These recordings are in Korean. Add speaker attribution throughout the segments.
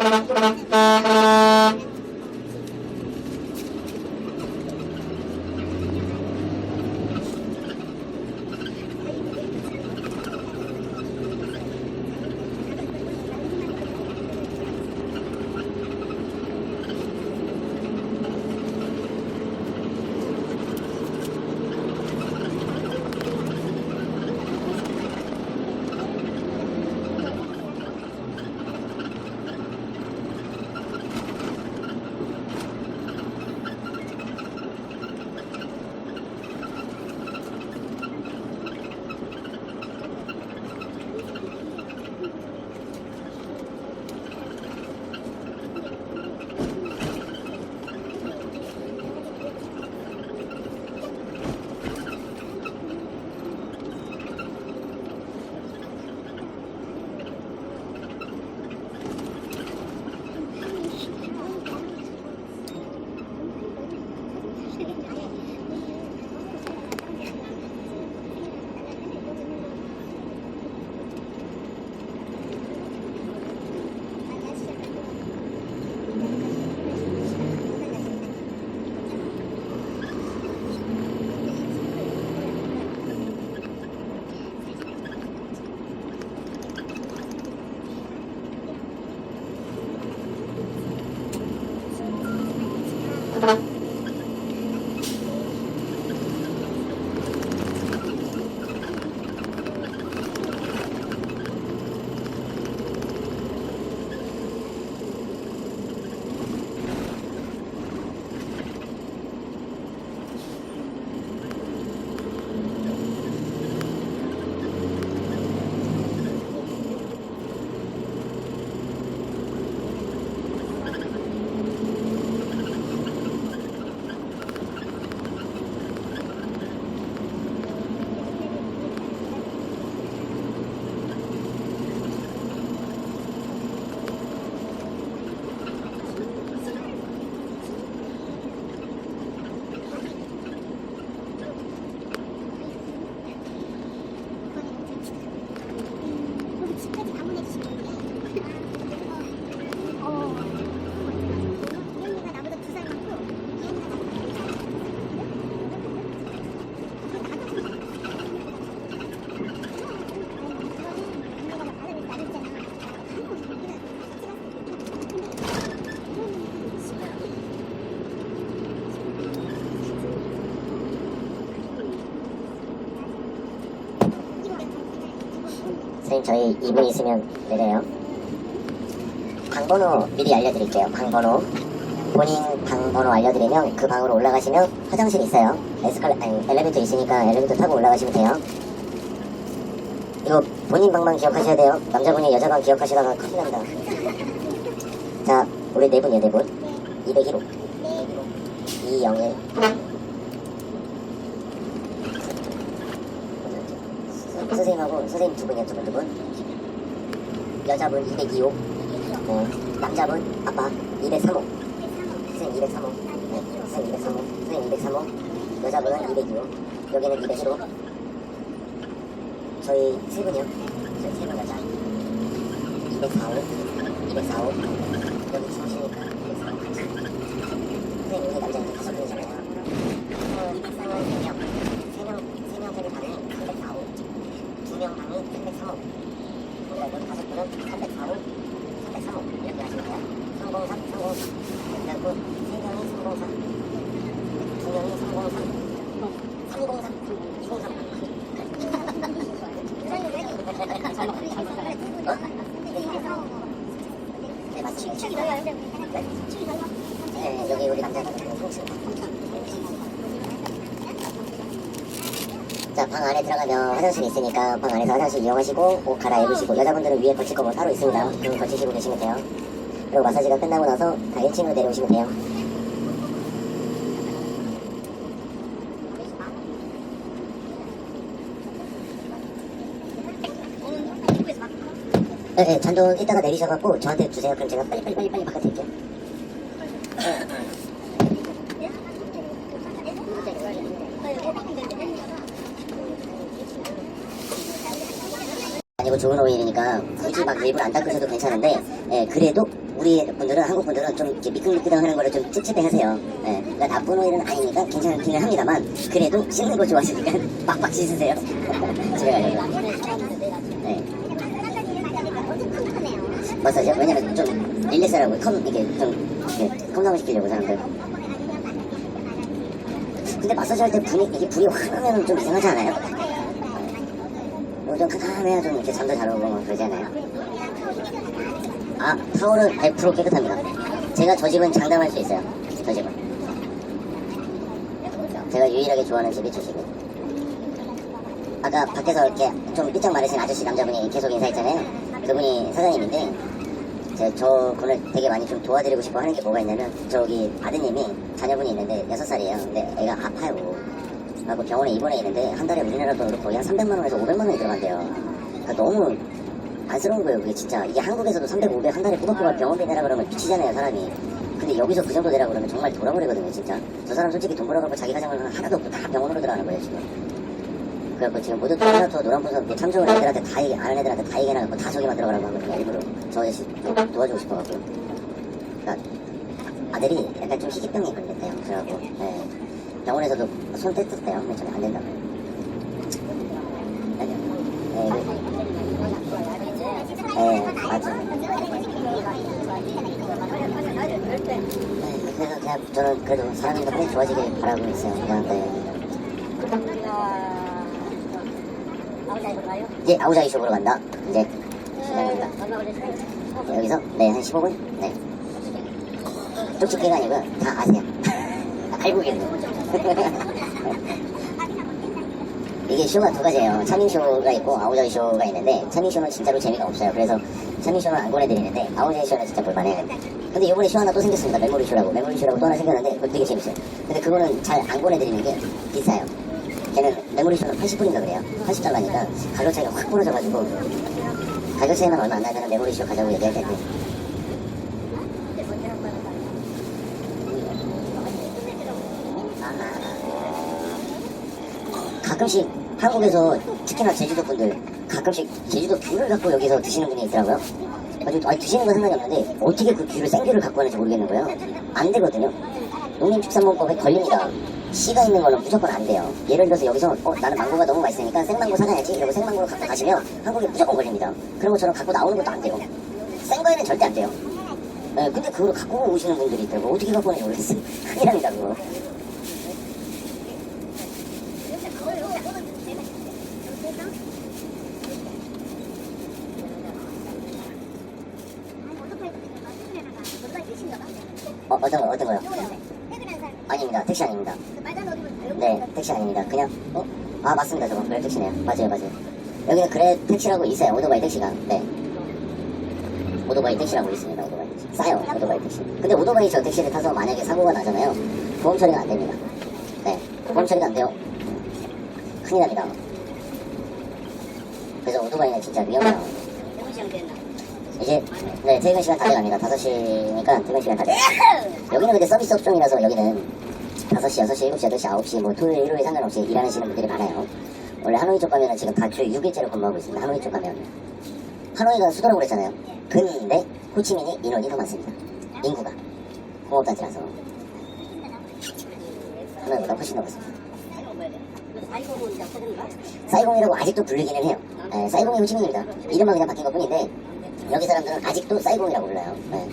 Speaker 1: Thank you. 저희 2분 있으면 내려요. 방번호 미리 알려드릴게요. 방번호. 본인 방번호 알려드리면 그 방으로 올라가시면 화장실 있어요. 에스컬레 아니 엘리베이터 있으니까 엘리베이터 타고 올라가시면 돼요. 이거 본인 방만 기억하셔야 돼요. 남자분이 여자 방 기억하시다가 큰일 납니다. 자, 우리 네 분이요, 네 분. 201호. 201. 선생님하고 선생님 두 분이요, 두 분, 두 분. 여자분 202호. 네. 남자분 아빠 203호. 선생님 203호. 네. 선생님 203호. 선생님 203호. 여자분은 202호. 여기는 201호. 저희 세 분이요. 저희 세 분 여자. 204호. 204호. 여기 주무시니까 204호 같이. 선생님 여기 남자 이제 다섯 분이잖아요. 어, 204호 3명. 3명, 3명 되는 방에 304호. 두명 방이 303호. 그러니까 여기 다섯 분은 304호, 303호 이렇게 하시면 돼요. 303, 303. 그래갖고 세 명이 303, 두 명이 303, 303, 203. 네, 맞지?
Speaker 2: 축이 더 열려.
Speaker 1: 네?
Speaker 2: 축이 더 열려.
Speaker 1: 네, 여기 우리 남자들 통칭. 자, 방 안에 들어가면 화장실이 있으니까 방 안에서 화장실 이용하시고 옷 갈아입으시고 여자분들은 위에 걸칠 거뭐 따로 있습니다. 그럼 걸치시고 계시면 돼요. 그리고 마사지가 끝나고 나서 다 1층으로 내려오시면 돼요. 네, 네, 잔돈 이따가 내리셔갖고 저한테 주세요. 그럼 제가 빨리 빨리 빨리 빨리 바꿔드릴게요. 아 니고 좋은 오일이니까 굳이 막 일부러 안 닦으셔도 괜찮은데 예, 그래도 우리 분들은 한국 분들은 좀 이렇게 미끌미끌하는 거를 좀 찝찝해하세요. 예, 그러니까 나쁜 오일은 아니니까 괜찮기는 합니다만 그래도 씻는 거 좋아하시니까 빡빡 씻으세요. 집에 가셔서. 네. 마사지요? 왜냐면 좀 릴렉스하라고 컴 이게 좀 컴다운 시키려고 사람들. 근데 마사지 할 때 불이 이게 불이 확 나면 좀 이상하지 않아요? 어, 좀 캄캄해야 좀 이렇게 잠도 잘 오고 막 그러잖아요. 아 타월은 100% 깨끗합니다. 제가 저 집은 장담할 수 있어요. 저 집은. 제가 유일하게 좋아하는 집이 저 집이에요. 아까 밖에서 이렇게 좀 삐쩍 마르신 아저씨 남자분이 계속 인사했잖아요. 그분이 사장님인데 제가 저 분을 되게 많이 좀 도와드리고 싶어 하는 게 뭐가 있냐면 저기 아드님이 자녀분이 있는데 6살이에요. 근데 애가 아파요. 하고 병원에 입원해 있는데 한 달에 우리나라 돈으로 거의 한 300만 원에서 500만 원이 들어간대요. 그러니까 너무 안쓰러운 거예요. 그게 진짜 이게 한국에서도 300, 500 한 달에 꼬박꼬박 병원비 내라 그러면 미치잖아요, 사람이. 근데 여기서 그 정도 내라 그러면 정말 돌아버리거든요, 진짜. 저 사람 솔직히 돈 벌어갖고 자기 가정을 하나도 없고 다 병원으로 들어가는 거예요, 지금. 그래갖고 지금 모두 토마토 노란풍선 참좋은 애들한테 다 얘기, 아는 애들한테 다 얘기해놔갖고 다 저기만 들어가라고 하거든요, 일부러. 저 아저씨 좀 도와주고 싶어갖고. 그러니까 아들이 약간 좀 희귀병이 걸렸대요. 그래갖고, 예. 병원에서도 손 뗐었대요. 맨 처음에 안 된다고. 예, 예, 예, 맞아. 네, 그래서 그냥 저는 그래도 사람이 덕분에 좋아지길 바라고 있어요. 네. 이제 아우자이 쇼으로 간다. 이제 시작합니다. 여기서 네 한 15분. 네. 쪽집게가 아니고요. 다 아세요. 계세요. 이게 쇼가 두 가지예요. 차밍 쇼가 있고 아우자이 쇼가 있는데 차밍 쇼는 진짜로 재미가 없어요. 그래서 차밍 쇼는 안 보내드리는데 아우자이 쇼는 진짜 볼만해요. 근데 이번에 쇼 하나 또 생겼습니다. 메모리 쇼라고 메모리 쇼라고 또 하나 생겼는데 그거 되게 재밌어요. 근데 그거는 잘안 보내드리는 게 비싸요. 걔는 메모리 쇼는 80불인가 그래요. 80달러니까 가격 차이가 확 벌어져가지고 가격 차이만 얼마 안 나면 메모리 쇼 가자고 얘기할 텐데 가끔씩 한국에서 특히나 제주도 분들 가끔씩 제주도 귤을 갖고 여기서 드시는 분이 있더라고요. 아주 아니, 드시는 건 상관이 없는데 어떻게 그 귤을 생귤을 갖고 하는지 모르겠는 거예요. 안 되거든요. 농림축산물법에 걸립니다. 씨가 있는 거는 무조건 안 돼요. 예를 들어서 여기서 어, 나는 망고가 너무 맛있으니까 생망고 사가야지 이러고 생망고를 갖고 가시면 한국에 무조건 걸립니다. 그런 것처럼 갖고 나오는 것도 안 돼요. 생 거에는 절대 안 돼요. 예, 근데 그걸 갖고 오시는 분들이 있더라고. 어떻게 갖고 오는지 모르겠어요. 큰일 납니다, 그거. 12시네요. 맞아요, 맞아요. 여기는 그래 택시라고 있어요. 오토바이 택시가. 네. 오토바이 택시라고 있습니다. 오토바이 택시. 싸요. 오토바이 택시. 근데 오토바이 저 택시를 타서 만약에 사고가 나잖아요. 보험 처리가 안 됩니다. 네. 보험 처리가 안 돼요. 큰일 납니다. 그래서 오토바이는 진짜 위험해요. 이제 네 퇴근 시간 다 돼갑니다. 5시니까 퇴근 시간 다 돼. 여기는 근데 서비스 업종이라서 여기는 5시, 6시, 7시, 8시, 9시 뭐 토요일, 일요일 상관없이 일하시는 분들이 많아요. 원래 하노이 쪽 가면은 지금 다주 6일째로 근무하고 있습니다. 하노이 쪽 가면. 하노이가 수도라고 그랬잖아요. 근데 호치민이 인원이 더 많습니다. 인구가. 공업단지라서. 하노이보다 훨씬 더 많습니다. 사이공이라고 아직도 불리기는 해요. 네, 사이공이 호치민입니다. 이름만 그냥 바뀐 것 뿐인데 여기 사람들은 아직도 사이공이라고 불러요. 네.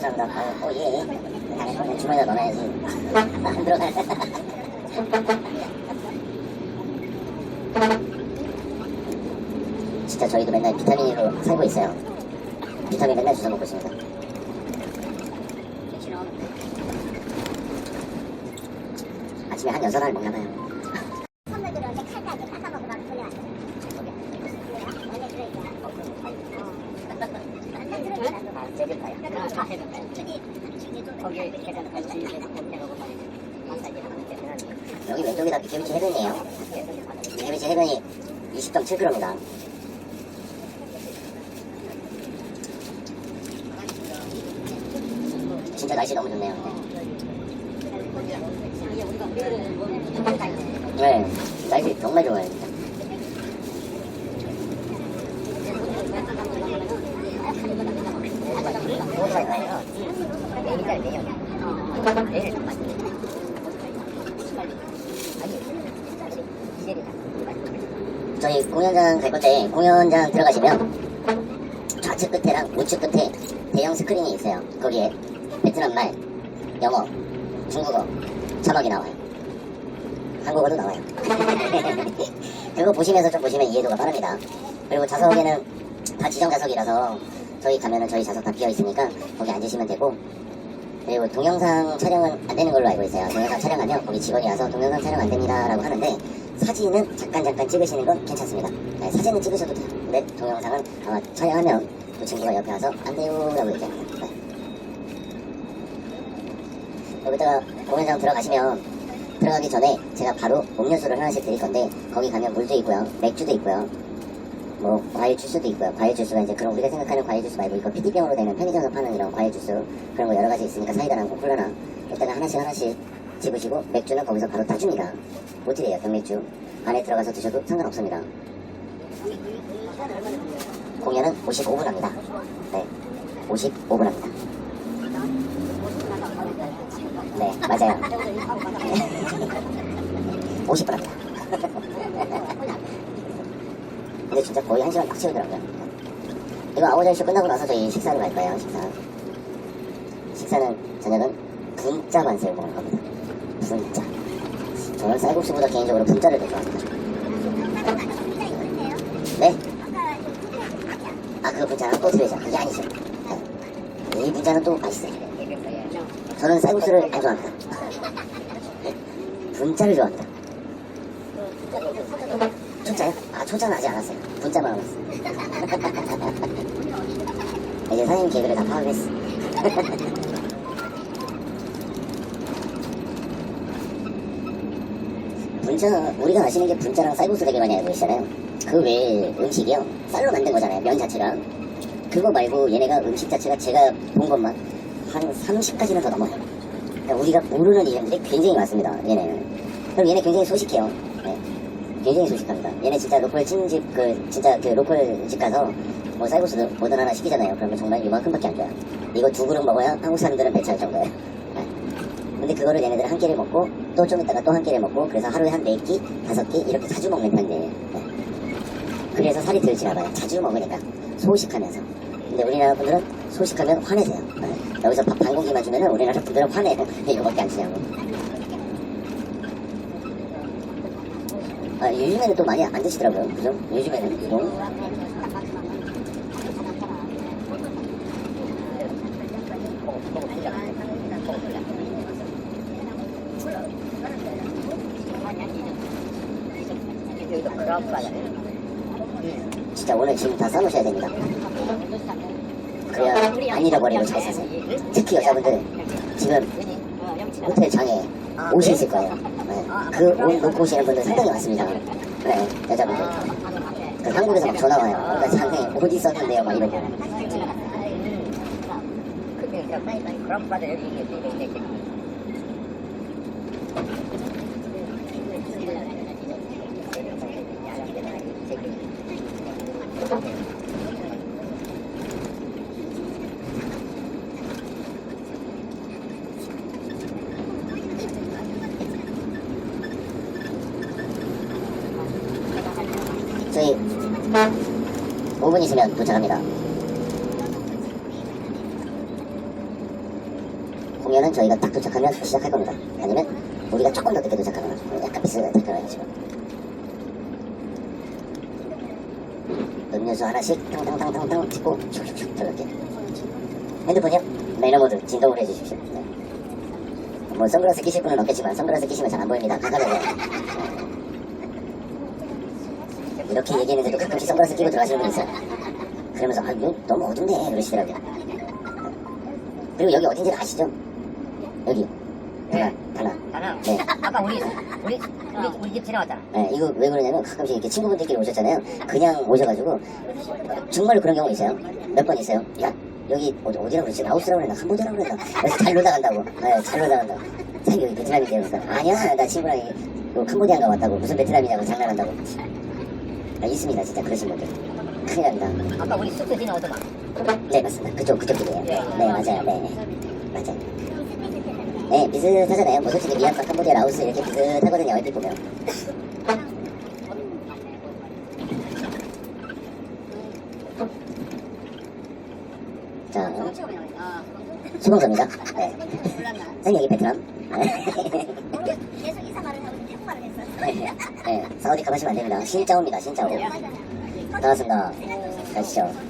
Speaker 1: 감사합니다. 어, 어 예. 그냥 주머니에 넣어놔야지. 안 들어가네. 진짜 저희도 맨날 비타민으로 살고 있어요. 비타민 맨날 주워 먹고 있습니다. 아침에 한 여섯 알 먹나 봐요.
Speaker 2: 선배들한테 칼까지 깎아먹고 막 돌려왔어. 원래 그러니까.
Speaker 1: 미케비치 해변이에요. 미케비치 해변이 20.7km입니다. 진짜 날씨 너무 좋네요. 네, 날씨 술 정말. 좋아요. 내일까지 내년. 내일 좀 맞습니다. 저희 갈 건데 공연장 들어가시면 좌측 끝에랑 우측 끝에 대형 스크린이 있어요. 거기에 베트남 말, 영어, 중국어 자막이 나와요. 한국어도 나와요. 그거 보시면서 좀 보시면 이해도가 빠릅니다. 그리고 좌석에는 다 지정 좌석이라서 저희 가면은 저희 좌석 다 비어 있으니까 거기 앉으시면 되고 그리고 동영상 촬영은 안 되는 걸로 알고 있어요. 동영상 촬영하면 거기 직원이 와서 동영상 촬영 안 됩니다라고 하는데 사진은 잠깐 잠깐 찍으시는 건 괜찮습니다. 네, 사진은 찍으셔도 돼요. 근데 동영상은 아마 촬영하면 또 친구가 옆에 와서 안 돼요라고 얘기합니다. 네. 여기다가 공연장 들어가시면 들어가기 전에 제가 바로 음료수를 하나씩 드릴 건데 거기 가면 물도 있고요, 맥주도 있고요. 뭐 과일 주스도 있고요. 과일 주스가 이제 그런 우리가 생각하는 과일 주스 말고 이거 PT병으로 되는 편의점에서 파는 이런 과일 주스 그런 거 여러 가지 있으니까 사이다랑 뭐 콜라나 일단은 하나씩 하나씩 집으시고 맥주는 거기서 바로 따줍니다. 모텔이에요 병맥주 안에 들어가서 드셔도 상관없습니다. 공연은 55분 합니다. 네, 55분 합니다. 네, 맞아요. 50분 합니다. 근데 진짜 거의 한 시간 딱 채우더라고요. 이거 아오전 쇼 끝나고 나서 저희 식사를 갈 거예요, 식사. 식사는, 저녁은 분짜 반스를 먹을 겁니다. 분짜. 저는 쌀국수보다 개인적으로 분짜를 더 좋아합니다. 네? 아, 그거 분짜랑 또 드려야죠. 그게 아니죠. 네. 이 분짜는 또 맛있어요. 저는 쌀국수를 안 좋아합니다. 분짜를 좋아합니다. 초짜요? 아, 초짜는 아직 안 왔어요. 분짜만 왔어요. 이제 사장님 개그를 다 파악했어. 분짜, 우리가 아시는 게 분짜랑 쌀국수 되게 많이 알고 계시잖아요. 그 외에 음식이요. 쌀로 만든 거잖아요. 면 자체가. 그거 말고 얘네가 음식 자체가 제가 본 것만 한 30가지는 더 넘어요. 그러니까 우리가 모르는 이름들이 굉장히 많습니다. 얘네는. 그럼 얘네 굉장히 소식해요. 네. 굉장히 소식합니다. 얘네 진짜 로컬 찐집 그 진짜 그 로컬 집 가서 뭐 쌀국수 뭐든 하나 시키잖아요. 그러면 정말 이만큼밖에 안 줘요. 이거 두 그릇 먹어야 한국 사람들은 배차할 정도예요. 네. 근데 그거를 얘네들은 한 끼를 먹고 또 좀 있다가 또 한 끼를 먹고 그래서 하루에 한 네 끼, 다섯 끼 이렇게 자주 먹는 편이에요. 네. 그래서 살이 들지나 봐요. 자주 먹으니까 소식하면서. 근데 우리나라 분들은 소식하면 화내세요. 네. 여기서 밥 반 공기만 주면은 우리나라 분들은 화내요. 이거밖에 안 주냐고. 아, 요즘에는 또 많이 안 드시더라고요. 그죠? 요즘에는 뭐 진짜 오늘 지금 다 싸놓으셔야 됩니다. 그래야 안 잃어버리고 잘 사세요. 특히 여자분들 지금 호텔 장에 옷이 있을 거예요. 네. 그옷 놓고 오시는 분들 상당히 많습니다. 네, 여자분들. 그 한국에서 막 전화 와요. 그러니까 상당히 옷 있었는데요, 막 이러고.
Speaker 3: 그럼 맞아 여기 이
Speaker 1: 5분 있으면 도착합니다. 공연은 저희가 딱 도착하면 시작할 겁니다. 아니면 우리가 조금 더 늦게 도착하거나 약간 비슷하게 도착해가지고 음료수 하나씩 탕탕탕탕탕 찍고 슉슉슉 들어갈게요. 핸드폰이요? 매너 모드 진동을 해주십시오. 네. 뭐 선글라스 끼실 분은 없겠지만 선글라스 끼시면 잘 안 보입니다. 가까워요. 이렇게 얘기했는데도 가끔씩 선글라스 끼고 들어가시는 분이 있어요. 그러면서 아 이거 너무 어둡네 그러시더라고요. 그리고 여기 어딘지 아시죠? 여기 다나 다나.
Speaker 3: 나는
Speaker 1: 네.
Speaker 3: 아까 우리 우리 우리 우리 집 지나왔잖아
Speaker 1: 네, 이거 왜 그러냐면 가끔씩 이렇게 친구분들끼리 오셨잖아요. 그냥 오셔가지고 정말로 그런 경우 있어요. 몇 번 있어요. 야 여기 어디, 어디라고 그랬지? 라오스라고 그랬나? 캄보디아라고 그랬나? 그래서 잘 놀다 간다고. 네, 잘 놀다 간다고. 여기 베트남인데요. 그러니까 아니야 나 친구랑 또 캄보디아가 왔다고 무슨 베트남이냐고 장난한다고. 아, 있습니다 진짜 그러신 분들. 큰일 납니다.
Speaker 3: 아까 우리 숙소 지나오더만.
Speaker 1: 네 맞습니다. 그쪽 그쪽 길이에요.
Speaker 3: 네.
Speaker 1: 네 맞아요. 네, 네. 맞아요. 네 비슷하잖아요. 뭐 솔직히 미얀마, 캄보디아, 라오스 이렇게 비슷하거든요. 얼핏 보면. 자
Speaker 3: 어.
Speaker 1: 수공소입니다. 네. 선생님 여기 베트남
Speaker 2: 겠 계속 이사 말을 하고 있는데 말을 했어.
Speaker 1: 네. 네. 사우디 가보시면 안 됩니다. 신짜오입니다. 신짜오. 반갑습니다. 가시죠.